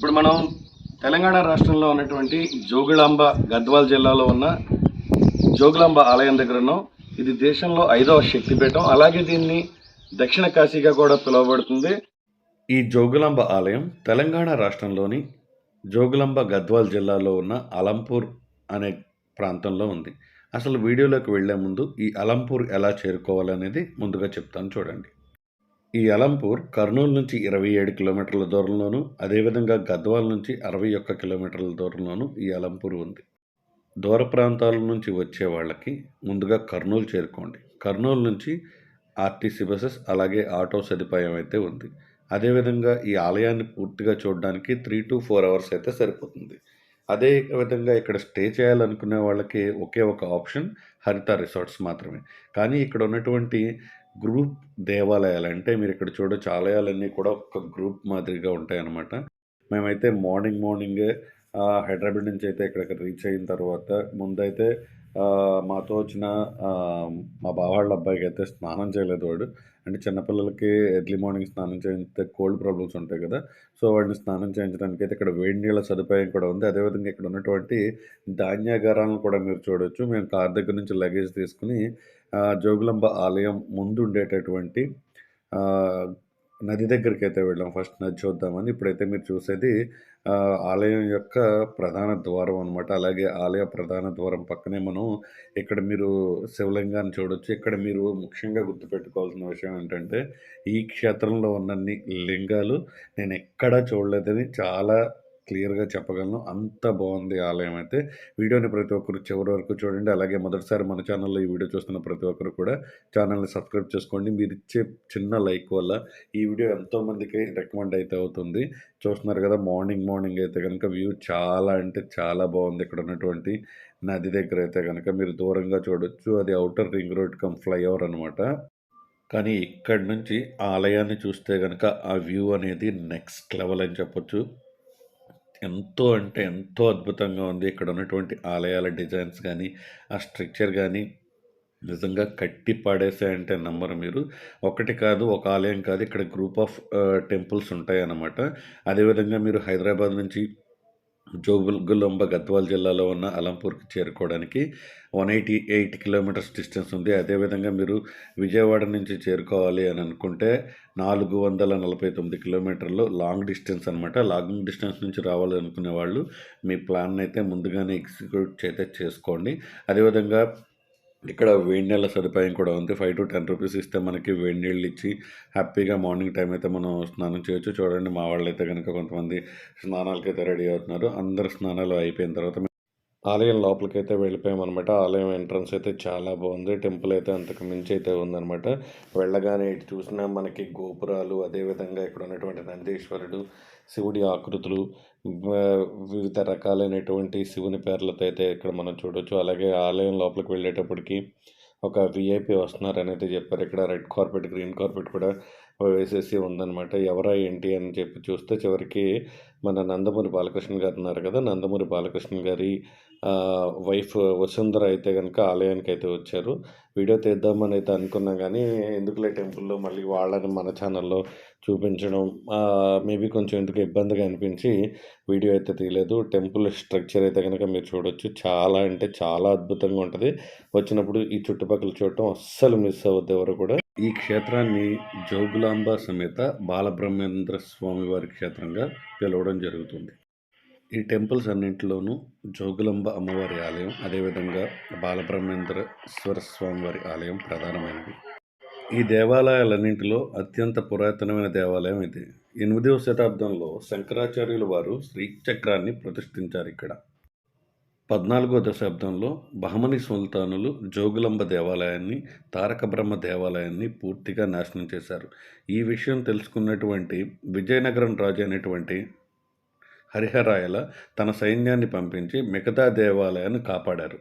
ఇప్పుడు మనం తెలంగాణ రాష్ట్రంలో ఉన్నటువంటి జోగులాంబ గద్వాల్ జిల్లాలో ఉన్న జోగులాంబ ఆలయం దగ్గర ఉన్నాం. ఇది దేశంలో ఐదవ శక్తిపీఠం. అలాగే దీన్ని దక్షిణ కాశీగా కూడా పిలువబడుతుంది. ఈ జోగులాంబ ఆలయం తెలంగాణ రాష్ట్రంలోని జోగులాంబ గద్వాల్ జిల్లాలో ఉన్న అలంపూర్ అనే ప్రాంతంలో ఉంది. అసలు వీడియోలోకి వెళ్ళే ముందు ఈ అలంపూర్ ఎలా చేరుకోవాలనేది ముందుగా చెప్తాను చూడండి. ఈ అలంపూర్ కర్నూలు నుంచి ఇరవై ఏడు కిలోమీటర్ల దూరంలోను అదేవిధంగా గద్వాల నుంచి అరవై ఒక్క కిలోమీటర్ల దూరంలోను ఈ అలంపూర్ ఉంది. దూర ప్రాంతాల నుంచి వచ్చే వాళ్ళకి ముందుగా కర్నూలు చేరుకోండి. కర్నూలు నుంచి ఆర్టీసీ బస్సెస్ అలాగే ఆటో సదుపాయం అయితే ఉంది. అదేవిధంగా ఈ ఆలయాన్ని పూర్తిగా చూడడానికి త్రీ టు ఫోర్ అవర్స్ అయితే సరిపోతుంది. అదే విధంగా ఇక్కడ స్టే చేయాలనుకునే వాళ్ళకి ఒకే ఒక ఆప్షన్ హరిత రిసార్ట్స్ మాత్రమే. కానీ ఇక్కడ ఉన్నటువంటి గ్రూప్ దేవాలయాలు అంటే మీరు ఇక్కడ చూడొచ్చు ఆలయాలన్నీ కూడా ఒక గ్రూప్ మాదిరిగా ఉంటాయన్నమాట. మేమైతే మార్నింగ్ మార్నింగే హైదరాబాద్ నుంచి అయితే ఇక్కడికి రీచ్ అయిన తర్వాత ముందైతే మాతో వచ్చిన మా మా బావాళ్ళ అబ్బాయికి అయితే స్నానం చేయలేదు వాడు. అంటే చిన్నపిల్లలకి ఎర్లీ మార్నింగ్ స్నానం చేయించే కోల్డ్ ప్రాబ్లమ్స్ ఉంటాయి కదా సో వాడిని స్నానం చేయించడానికి అయితే ఇక్కడ వేడి నీళ్ళ సదుపాయం కూడా ఉంది. అదేవిధంగా ఇక్కడ ఉన్నటువంటి ధాన్యాగారాలను కూడా మీరు చూడొచ్చు. మేము కార్ దగ్గర నుంచి లగేజ్ తీసుకుని జోగులంబ ఆలయం ముందు ఉండేటటువంటి నది దగ్గరికి అయితే వెళ్ళాం. ఫస్ట్ నది చూద్దామని. ఇప్పుడైతే మీరు చూసేది ఆలయం యొక్క ప్రధాన ద్వారం అనమాట అలాగే ఆలయ ప్రధాన ద్వారం పక్కనే మనం ఇక్కడ మీరు శివలింగాన్ని చూడొచ్చు. ఇక్కడ మీరు ముఖ్యంగా గుర్తుపెట్టుకోవాల్సిన విషయం ఏంటంటే ఈ క్షేత్రంలో ఉన్నన్ని లింగాలు నేను ఎక్కడా చూడలేదని చాలా క్లియర్గా చెప్పగలను. అంత బాగుంది ఆలయం అయితే. వీడియోని ప్రతి ఒక్కరు చివరి వరకు చూడండి. అలాగే మొదటిసారి మన ఛానల్లో ఈ వీడియో చూస్తున్న ప్రతి ఒక్కరు కూడా ఛానల్ని సబ్స్క్రైబ్ చేసుకోండి. మీరు ఇచ్చే చిన్న లైక్ వల్ల ఈ వీడియో ఎంతోమందికి రికమెండ్ అయితే అవుతుంది. చూస్తున్నారు కదా మార్నింగ్ మార్నింగ్ అయితే కనుక వ్యూ చాలా అంటే చాలా బాగుంది. ఇక్కడ ఉన్నటువంటి నది దగ్గర అయితే కనుక మీరు దూరంగా చూడొచ్చు. అది outer ring road come flyover అనమాట కానీ ఇక్కడి నుంచి ఆలయాన్ని చూస్తే కనుక ఆ వ్యూ అనేది నెక్స్ట్ లెవెల్ అని చెప్పొచ్చు. ఎంతో అంటే ఎంతో అద్భుతంగా ఉంది. ఇక్కడ ఉన్నటువంటి ఆలయాల డిజైన్స్ కానీ ఆ స్ట్రక్చర్ కానీ నిజంగా కట్టి పాడేసాయంటే నమ్మరు మీరు. ఒకటి కాదు ఒక ఆలయం కాదు. ఇక్కడ గ్రూప్ ఆఫ్ టెంపుల్స్ ఉంటాయి అన్నమాట అదేవిధంగా మీరు హైదరాబాద్ నుంచి జోగులంబ గద్వాల్ జిల్లాలో ఉన్న అలంపూర్కి చేరుకోవడానికి one eighty eight kilometres distance ఉంది. అదేవిధంగా మీరు విజయవాడ నుంచి చేరుకోవాలి అని అనుకుంటే నాలుగు వందల నలభై తొమ్మిది కిలోమీటర్లు లాంగ్ డిస్టెన్స్ అనమాట లాంగ్ డిస్టెన్స్ నుంచి రావాలి అనుకునే వాళ్ళు మీ ప్లాన్ అయితే ముందుగానే ఎగ్జిక్యూట్ అయితే చేసుకోండి. అదేవిధంగా ఇక్కడ వేడి నీళ్ళ సదుపాయం కూడా ఉంది. ఫైవ్ టు టెన్ రూపీస్ ఇస్తే మనకి వేడి నీళ్ళు ఇచ్చి హ్యాపీగా మార్నింగ్ టైం అయితే మనం స్నానం చేయొచ్చు. చూడండి మా వాళ్ళు అయితే కనుక కొంతమంది స్నానాలకైతే రెడీ అవుతున్నారు. అందరు స్నానాలు అయిపోయిన తర్వాత ఆలయం లోపలికి అయితే వెళ్ళిపోయామన్నమాట. ఆలయం ఎంట్రన్స్ అయితే చాలా బాగుంది. టెంపుల్ అయితే అంతకు మించి అయితే ఉందన్నమాట. వెళ్ళగానే ఇటు చూసినా మనకి గోపురాలు అదేవిధంగా ఇక్కడ ఉన్నటువంటి నందీశ్వరుడు శివుడి ఆకృతులు వివిధ రకాలైనటువంటి శివుని పేర్లతో అయితే ఇక్కడ మనం చూడొచ్చు. అలాగే ఆలయం లోపలికి వెళ్ళేటప్పటికి ఒక విఐపి వస్తున్నారని అయితే చెప్పారు. ఇక్కడ రెడ్ కార్పెట్ గ్రీన్ కార్పెట్ కూడా వేసేసి ఉందన్నమాట. ఎవరా ఏంటి అని చెప్పి చూస్తే చివరికి మన నందమూరి బాలకృష్ణ గారు ఉన్నారు కదా. నందమూరి బాలకృష్ణ గారి వైఫ్ వసుంధర అయితే కనుక ఆలయానికి అయితే వచ్చారు. వీడియో తీద్దామని అయితే అనుకున్నా కానీ ఎందుకులే టెంపుల్లో మళ్ళీ వాళ్ళని మన ఛానల్లో చూపించడం మేబీ కొంచెం ఎందుకు ఇబ్బందిగా అనిపించి వీడియో అయితే తీయలేదు. టెంపుల్ స్ట్రక్చర్ అయితే కనుక మీరు చూడొచ్చు. చాలా అంటే చాలా అద్భుతంగా ఉంటుంది. వచ్చినప్పుడు ఈ చుట్టుపక్కల చూడటం అస్సలు మిస్ అవ్వద్దు ఎవరు కూడా. ఈ క్షేత్రాన్ని జోగులాంబ సమేత బాలబ్రహ్మేంద్ర స్వామి వారి క్షేత్రంగా పిలవడం జరుగుతుంది. ఈ టెంపుల్స్ అన్నింటిలోనూ జోగులాంబ అమ్మవారి ఆలయం అదేవిధంగా బాలబ్రహ్మేంద్రేశ్వర స్వామి వారి ఆలయం ప్రధానమైనవి ఈ దేవాలయాలన్నింటిలో అత్యంత పురాతనమైన దేవాలయం ఇది. ఎనిమిదవ శతాబ్దంలో శంకరాచార్యుల వారు శ్రీచక్రాన్ని ప్రతిష్ఠించారు ఇక్కడ. పద్నాలుగో దశాబ్దంలో బహమని సుల్తానులు జోగులాంబ దేవాలయాన్ని తారక బ్రహ్మ దేవాలయాన్ని పూర్తిగా నాశనం చేశారు. ఈ విషయం తెలుసుకున్నటువంటి విజయనగరం రాజు అయినటువంటి హరిహరాయల తన సైన్యాన్ని పంపించి మిగతా దేవాలయాన్ని కాపాడారు.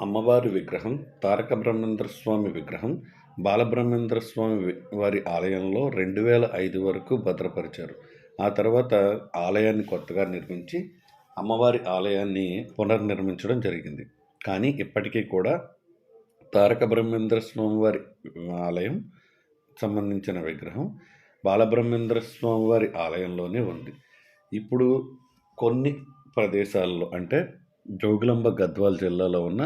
అమ్మవారి విగ్రహం తారక బ్రహ్మేంద్ర స్వామి విగ్రహం బాలబ్రహ్మేంద్ర స్వామి వారి ఆలయంలో రెండు వేల ఐదు వరకు భద్రపరిచారు. ఆ తర్వాత ఆలయాన్ని కొత్తగా నిర్మించి అమ్మవారి ఆలయాన్ని పునర్నిర్మించడం జరిగింది. కానీ ఇప్పటికీ కూడా తారక బ్రహ్మేంద్ర స్వామి వారి ఆలయం సంబంధించిన విగ్రహం బాలబ్రహ్మేంద్ర స్వామి వారి ఆలయంలోనే ఉంది. ఇప్పుడు కొన్ని ప్రదేశాల్లో అంటే జోగులాంబ గద్వాల్ జిల్లాలో ఉన్న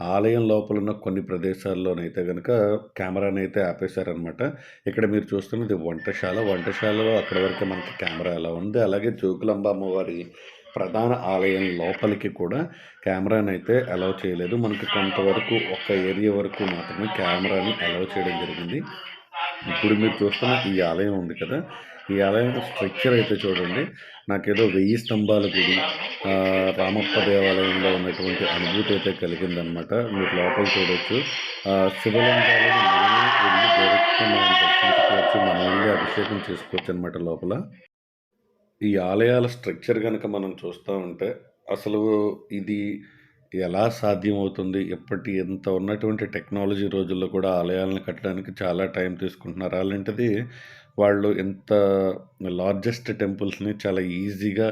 ఆలయం లోపల ఉన్న కొన్ని ప్రదేశాల్లోనైతే గనుక కెమెరానైతే ఆపేశారనమాట. ఇక్కడ మీరు చూస్తున్నది వంటశాల. వంటశాలలో అక్కడి వరకే మనకి కెమెరా ఎలా ఉంది. అలాగే జోగులాంబ అమ్మవారి ప్రధాన ఆలయం లోపలికి కూడా కెమెరానైతే అలౌ చేయలేదు. మనకి కొంతవరకు ఒక ఏరియా వరకు మాత్రమే కెమెరాని అలౌ చేయడం జరిగింది. ఇప్పుడు మీరు చూస్తున్న ఈ ఆలయం ఉంది కదా! ఈ ఆలయం స్ట్రక్చర్ అయితే చూడండి. నాకేదో వెయ్యి స్తంభాల గుడి రామప్ప దేవాలయంలో ఉన్నటువంటి అనుభూతి అయితే కలిగిందనమాట. మీరు లోపల చూడొచ్చు. శివలింగాలను మనమే వెళ్ళి డైరెక్ట్‌గా మనం దర్శించుకోవచ్చు. మనం అభిషేకం చేసుకోవచ్చు అనమాట లోపల. ఈ ఆలయాల స్ట్రక్చర్ కనుక మనం చూస్తా ఉంటే అసలు ఇది ఎలా సాధ్యమవుతుంది? ఇప్పటి ఇంత ఉన్నటువంటి టెక్నాలజీ రోజుల్లో కూడా ఆలయాలను కట్టడానికి చాలా టైం తీసుకుంటున్నారు. అలాంటిది వాళ్ళు ఇంత లార్జెస్ట్ టెంపుల్స్‌ని చాలా ఈజీగా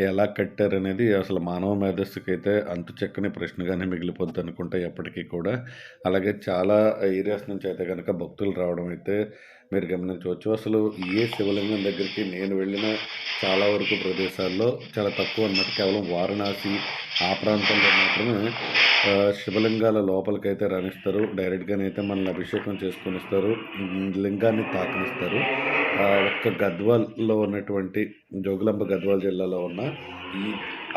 ఎలా కట్టారనేది అసలు మానవ మేధస్సుకైతే అంతుచిక్కని ప్రశ్నగానే మిగిలిపోద్దనుకుంటా ఎప్పటికీ కూడా. అలాగే చాలా ఏరియాస్ నుంచి అయితే కనుక భక్తులు రావడం అయితే మీరు గమనించవచ్చు. అసలు ఏ శివలింగం దగ్గరికి నేను వెళ్ళిన చాలా వరకు ప్రదేశాల్లో చాలా తక్కువ అన్నట్టు కేవలం వారణాసి ఆ ప్రాంతంలో మాత్రమే శివలింగాల లోపలికైతే రానిస్తారు. డైరెక్ట్‌గానైతే మనల్ని అభిషేకం చేసుకొనిస్తారు. ఇస్తారు లింగాన్ని తాకనిస్తారు. ఒక్క గద్వాల్లో ఉన్నటువంటి జోగులాంబ గద్వాల్ జిల్లాలో ఉన్న ఈ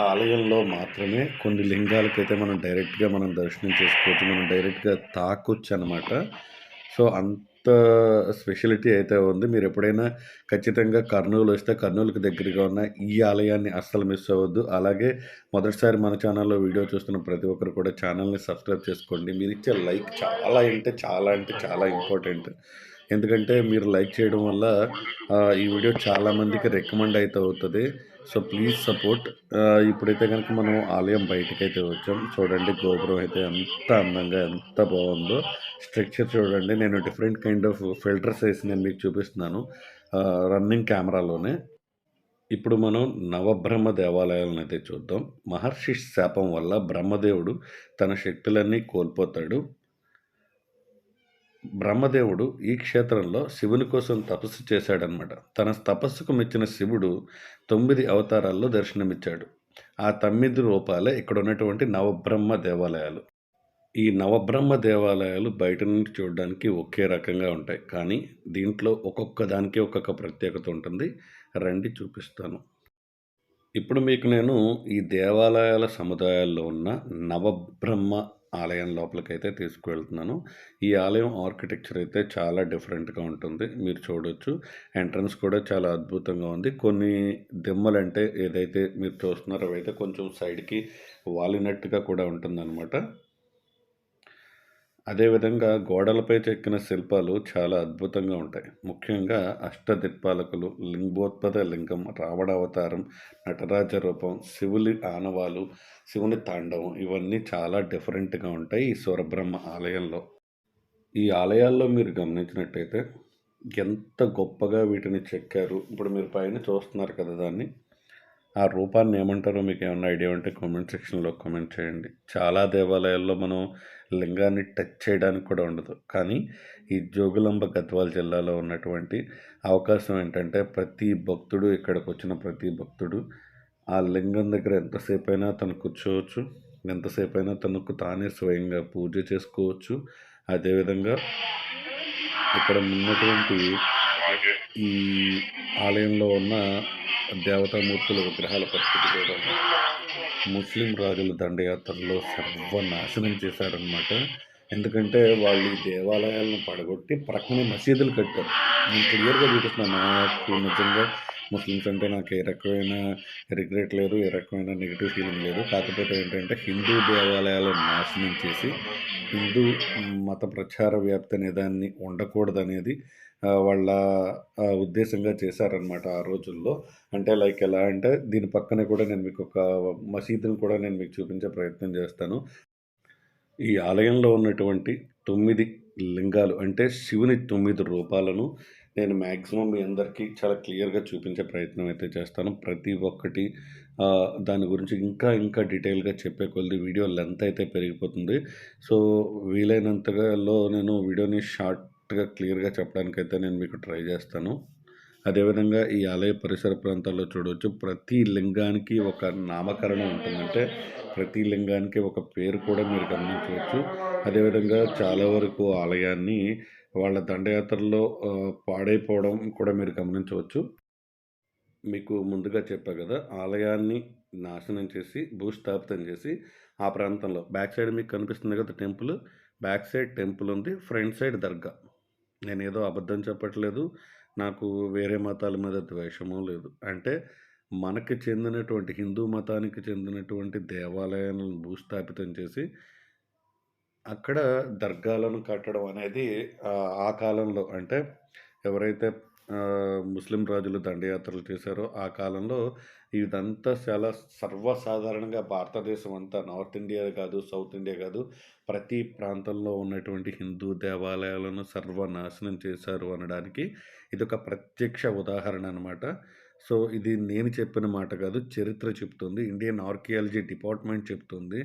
ఆలయంలో మాత్రమే కొన్ని లింగాలకైతే మనం డైరెక్ట్‌గా మనం దర్శనం చేసుకోవచ్చు. మనం డైరెక్ట్‌గా తాకొచ్చనమాట. సో, అంత స్పెషాలిటీ అయితే ఉంది. మీరు ఎప్పుడైనా ఖచ్చితంగా కర్నూలు వస్తే కర్నూలుకి దగ్గరగా ఉన్న ఈ ఆలయాన్ని అస్సలు మిస్ అవ్వద్దు. అలాగే మొదటిసారి మన ఛానల్‌లో వీడియో చూస్తున్న ప్రతి ఒక్కరు కూడా ఛానల్‌ని సబ్స్క్రైబ్ చేసుకోండి. మీరు ఇచ్చే లైక్ చాలా అంటే చాలా అంటే చాలా ఇంపార్టెంట్. ఎందుకంటే మీరు లైక్ చేయడం వల్ల ఈ వీడియో చాలా మందికి రికమెండ్ అయితే అవుతుంది సో, ప్లీజ్ సపోర్ట్. ఇప్పుడైతే కనుక మనం ఆలయం బయటకైతే వచ్చాం. చూడండి గోపురం అయితే ఎంత అందంగా ఎంత బాగుందో స్ట్రక్చర్ చూడండి. నేను డిఫరెంట్ కైండ్ ఆఫ్ ఫిల్టర్స్ వేసి నేను మీకు చూపిస్తున్నాను. రన్నింగ్ కెమెరాలోనే. ఇప్పుడు మనం నవబ్రహ్మ దేవాలయాలను అయితే చూద్దాం. మహర్షి శాపం వల్ల బ్రహ్మదేవుడు తన శక్తులన్నీ కోల్పోతాడు. బ్రహ్మదేవుడు ఈ క్షేత్రంలో శివుని కోసం తపస్సు చేశాడనమాట. తన తపస్సుకు మెచ్చిన శివుడు తొమ్మిది అవతారాల్లో దర్శనమిచ్చాడు. ఆ తొమ్మిది రూపాలే ఇక్కడ ఉన్నటువంటి నవబ్రహ్మ దేవాలయాలు. ఈ నవబ్రహ్మ దేవాలయాలు బయట నుండి చూడడానికి ఒకే రకంగా ఉంటాయి. కానీ దీంట్లో ఒక్కొక్క దానికి ఒక్కొక్క ప్రత్యేకత ఉంటుంది. రండి చూపిస్తాను. ఇప్పుడు మీకు నేను ఈ దేవాలయాల సముదాయాల్లో ఉన్న నవబ్రహ్మ ఆలయం లోపలికైతే తీసుకువెళ్తున్నాను. ఈ ఆలయం ఆర్కిటెక్చర్ అయితే చాలా డిఫరెంట్‌గా ఉంటుంది. మీరు చూడొచ్చు. ఎంట్రన్స్ కూడా చాలా అద్భుతంగా ఉంది. కొన్ని దిమ్మలంటే ఏదైతే మీరు చూస్తున్నారో అయితే కొంచెం సైడ్‌కి వాలినట్టుగా కూడా ఉంటుందనమాట. అదేవిధంగా గోడలపై చెక్కిన శిల్పాలు చాలా అద్భుతంగా ఉంటాయి. ముఖ్యంగా అష్టదిక్పాలకులు, లింగోత్పద లింగం, రావణావతారం, నటరాజ రూపం, శివుని ఆనవాలు, శివుని తాండవం ఇవన్నీ చాలా డిఫరెంట్‌గా ఉంటాయి ఈ సూరబ్రహ్మ ఆలయంలో. ఈ ఆలయాల్లో మీరు గమనించినట్టయితే ఎంత గొప్పగా వీటిని చెక్కారు. ఇప్పుడు మీరు పైన చూస్తున్నారు కదా దాన్ని. ఆ రూపాన్ని ఏమంటారో మీకు ఏమైనా ఐడియా ఉంటే కామెంట్ సెక్షన్‌లో కామెంట్ చేయండి. చాలా దేవాలయాల్లో మనం లింగాన్ని టచ్ చేయడానికి కూడా ఉండదు. కానీ ఈ జోగులాంబ గద్వాల్ జిల్లాలో ఉన్నటువంటి అవకాశం ఏంటంటే ప్రతి భక్తుడు ఇక్కడికి వచ్చిన ప్రతి భక్తుడు ఆ లింగం దగ్గర ఎంతసేపైనా తను కూర్చోవచ్చు. ఎంతసేపైనా తనకు తానే స్వయంగా పూజ చేసుకోవచ్చు. అదేవిధంగా ఇక్కడ ఉన్నటువంటి ఈ ఆలయంలో ఉన్న దేవతామూర్తుల విగ్రహాల పరిస్థితి కూడా ముస్లిం రాజుల దండయాత్రలో సర్వనాశనం చేశారనమాట. ఎందుకంటే వాళ్ళు ఈ దేవాలయాలను పడగొట్టి ప్రక్కనే మసీదులు కట్టారు. నేను క్లియర్‌గా చూపిస్తున్నాను. నాకు నిజంగా ముస్లిమ్స్ అంటే నాకు ఏ రకమైన రిగ్రెట్ లేదు. ఏ రకమైన నెగిటివ్ ఫీలింగ్ లేదు. కాకపోతే ఏంటంటే హిందూ దేవాలయాలను నాశనం చేసి హిందూ మత ప్రచార వ్యాప్తి అనే దాన్ని ఉండకూడదనేది వాళ్ళ ఉద్దేశంగా చేశారనమాట ఆ రోజుల్లో. అంటే లైక్ ఎలా అంటే దీని పక్కనే కూడా నేను మీకు ఒక మసీదుని కూడా నేను మీకు చూపించే ప్రయత్నం చేస్తాను. ఈ ఆలయంలో ఉన్నటువంటి తొమ్మిది లింగాలు అంటే శివుని తొమ్మిది రూపాలను నేను మ్యాక్సిమం మీ అందరికీ చాలా క్లియర్‌గా చూపించే ప్రయత్నం అయితే చేస్తాను. ప్రతి ఒక్కటి దాని గురించి ఇంకా ఇంకా డీటెయిల్‌గా చెప్పే కొద్ది వీడియో లెంత్ అయితే పెరిగిపోతుంది. సో, వీలైనంతగాలో నేను వీడియోని షార్ట్ కరెక్ట్గా క్లియర్‌గా చెప్పడానికైతే నేను మీకు ట్రై చేస్తాను. అదేవిధంగా ఈ ఆలయ పరిసర ప్రాంతాల్లో చూడవచ్చు ప్రతి లింగానికి ఒక నామకరణం ఉంటుంది అంటే ప్రతి లింగానికి ఒక పేరు కూడా మీరు గమనించవచ్చు. అదేవిధంగా చాలా వరకు ఆలయాన్ని వాళ్ళ దండయాత్రల్లో పాడైపోవడం కూడా మీరు గమనించవచ్చు. మీకు ముందుగా చెప్పా కదా ఆలయాన్ని నాశనం చేసి భూస్థాపితం చేసి ఆ ప్రాంతంలో. బ్యాక్ సైడ్ మీకు కనిపిస్తుంది కదా టెంపుల్ బ్యాక్ సైడ్ టెంపుల్ ఉంది ఫ్రంట్ సైడ్ దర్గా. నేను ఏదో అబద్ధం చెప్పట్లేదు. నాకు వేరే మతాల మీద ద్వేషము లేదు. అంటే మనకి చెందినటువంటి హిందూ మతానికి చెందినటువంటి దేవాలయాలను భూస్థాపితం చేసి అక్కడ దర్గాలను కట్టడం అనేది ఆ, కాలంలో అంటే ఎవరైతే ముస్లిం రాజులు దండయాత్రలు చేశారో ఆ కాలంలో ఇదంతా చాలా సర్వసాధారణంగా భారతదేశం అంతా నార్త్ ఇండియా కాదు సౌత్ ఇండియా కాదు ప్రతి ప్రాంతంలో ఉన్నటువంటి హిందూ దేవాలయాలను సర్వనాశనం చేశారు అనడానికి ఇది ఒక ప్రత్యక్ష ఉదాహరణ అనమాట సో ఇది నేను చెప్పిన మాట కాదు చరిత్ర చెప్తుంది. ఇండియన్ ఆర్కియాలజీ డిపార్ట్మెంట్ చెప్తుంది.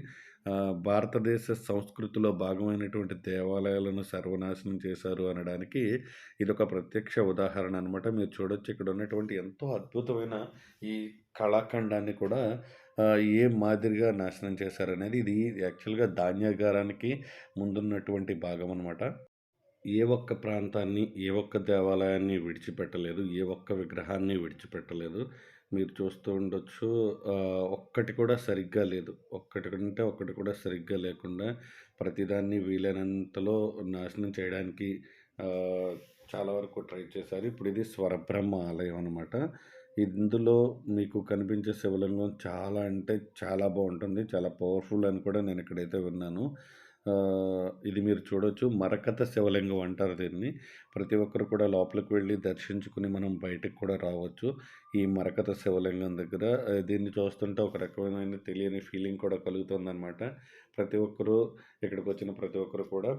భారతదేశ సంస్కృతిలో భాగమైనటువంటి దేవాలయాలను సర్వనాశనం చేశారు అనడానికి ఇది ఒక ప్రత్యక్ష ఉదాహరణ అనమాట మీరు చూడొచ్చు ఇక్కడ ఉన్నటువంటి ఎంతో అద్భుతమైన ఈ కళాఖండాన్ని కూడా ఏ మాదిరిగా నాశనం చేశారనేది ఇది యాక్చువల్గా ధాన్యాగారానికి ముందున్నటువంటి భాగం అనమాట ఏ ఒక్క ప్రాంతాన్ని ఏ ఒక్క దేవాలయాన్ని విడిచిపెట్టలేదు ఏ ఒక్క విగ్రహాన్ని విడిచిపెట్టలేదు. మీరు చూస్తూ ఉండొచ్చు ఒక్కటి కూడా సరిగ్గా లేదు. ఒక్కటి కంటే ఒక్కటి కూడా సరిగ్గా లేకుండా ప్రతిదాన్ని వీలైనంతలో నాశనం చేయడానికి చాలా వరకు ట్రై చేశారు. ఇప్పుడు ఇది స్వరబ్రహ్మ ఆలయం అనమాట ఇందులో మీకు కనిపించే శివలింగం చాలా అంటే చాలా బాగుంటుంది. చాలా పవర్ఫుల్ అని కూడా నేను ఇక్కడైతే విన్నాను. ఇది మీరు చూడొచ్చు. మరకత శివలింగం అంటారు దీన్ని. ప్రతి ఒక్కరు కూడా లోపలికి వెళ్ళి దర్శించుకుని మనం బయటకు కూడా రావచ్చు ఈ మరకత శివలింగం దగ్గర. దీన్ని చూస్తుంటే ఒక రకమైన తెలియని ఫీలింగ్ కూడా కలుగుతుందన్నమాట. ప్రతి ఒక్కరూ ఇక్కడికి వచ్చిన ప్రతి ఒక్కరు కూడా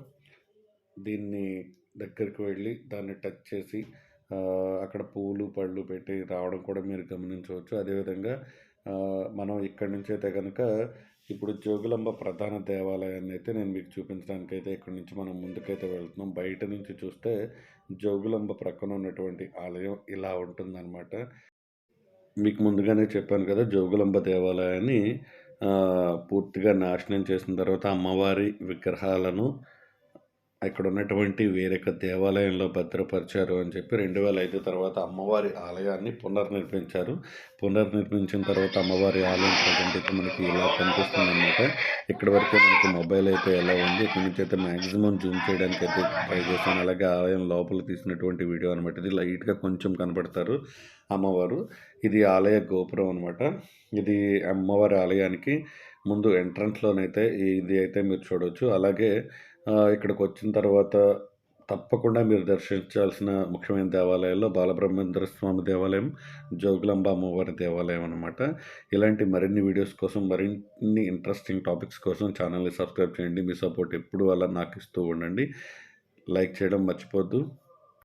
దీన్ని దగ్గరికి వెళ్ళి దాన్ని టచ్ చేసి అక్కడ పూలు పళ్ళు పెట్టి రావడం కూడా మీరు గమనించవచ్చు. అదేవిధంగా మనం ఇక్కడి నుంచి అయితే కనుక ఇప్పుడు జోగులాంబ ప్రధాన దేవాలయాన్ని అయితే నేను మీకు చూపించడానికి అయితే ఇక్కడి నుంచి మనం ముందుకైతే వెళ్తున్నాం. బయట నుంచి చూస్తే జోగులాంబ ప్రక్కన ఉన్నటువంటి ఆలయం ఇలా ఉంటుందన్నమాట. మీకు ముందుగానే చెప్పాను కదా జోగులాంబ దేవాలయాన్ని పూర్తిగా నాశనం చేసిన తర్వాత అమ్మవారి విగ్రహాలను ఇక్కడ ఉన్నటువంటి వేరొక దేవాలయంలో భద్రపరిచారు అని చెప్పి రెండు వేల ఐదు తర్వాత అమ్మవారి ఆలయాన్ని పునర్నిర్మించారు. పునర్నిర్మించిన తర్వాత అమ్మవారి ఆలయం ప్రజెంట్ అయితే మనకి ఇలా కనిపిస్తుంది అనమాట ఇక్కడ వరకు మనకి మొబైల్ అయితే ఎలా ఉంది? ఇక్కడ నుంచి అయితే మ్యాక్సిమం జూమ్ చేయడానికి అయితే ట్రై చేశాను అలాగే ఆలయం లోపల తీసినటువంటి వీడియో అనమాట ఇది లైట్గా కొంచెం కనపడతారు అమ్మవారు. ఇది ఆలయ గోపురం అనమాట ఇది అమ్మవారి ఆలయానికి ముందు ఎంట్రన్స్లోనైతే ఇది అయితే మీరు చూడవచ్చు అలాగే ఇక్కడికి వచ్చిన తర్వాత తప్పకుండా మీరు దర్శించాల్సిన ముఖ్యమైన దేవాలయాల్లో బాలబ్రహ్మేంద్ర స్వామి దేవాలయం జోగులాంబ అమ్మవారి దేవాలయం అనమాట ఇలాంటి మరిన్ని వీడియోస్ కోసం మరిన్ని ఇంట్రెస్టింగ్ టాపిక్స్ కోసం ఛానల్ని సబ్స్క్రైబ్ చేయండి. మీ సపోర్ట్ ఎప్పుడు అలా నాకు ఇస్తూ ఉండండి. లైక్ చేయడం మర్చిపోద్దు.